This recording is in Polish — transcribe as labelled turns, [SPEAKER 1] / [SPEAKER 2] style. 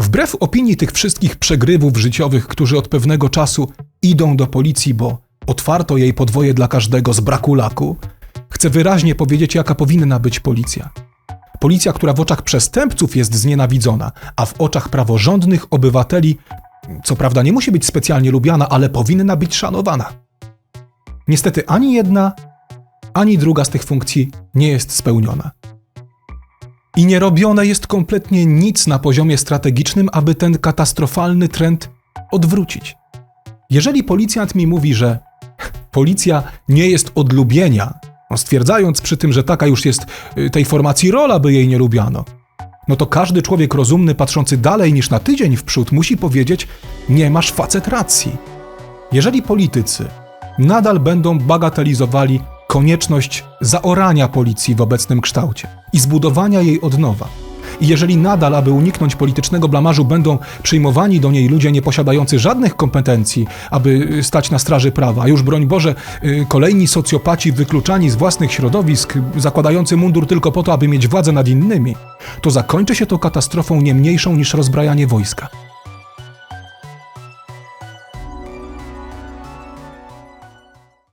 [SPEAKER 1] Wbrew opinii tych wszystkich przegrywów życiowych, którzy od pewnego czasu idą do policji, bo otwarto jej podwoje dla każdego z braku laku, chcę wyraźnie powiedzieć, jaka powinna być policja. Policja, która w oczach przestępców jest znienawidzona, a w oczach praworządnych obywateli, co prawda nie musi być specjalnie lubiana, ale powinna być szanowana. Niestety ani jedna, ani druga z tych funkcji nie jest spełniona. I nie robione jest kompletnie nic na poziomie strategicznym, aby ten katastrofalny trend odwrócić. Jeżeli policjant mi mówi, że policja nie jest od lubienia, no stwierdzając przy tym, że taka już jest y, tej formacji rola, by jej nie lubiano, no to każdy człowiek rozumny, patrzący dalej niż na tydzień w przód, musi powiedzieć: Nie masz facet racji. Jeżeli politycy nadal będą bagatelizowali konieczność zaorania policji w obecnym kształcie i zbudowania jej od nowa, i jeżeli nadal, aby uniknąć politycznego blamażu, będą przyjmowani do niej ludzie nieposiadający żadnych kompetencji, aby stać na straży prawa, a już broń Boże, y, kolejni socjopaci wykluczani z własnych środowisk, zakładający mundur tylko po to, aby mieć władzę nad innymi, to zakończy się to katastrofą nie mniejszą niż rozbrajanie wojska.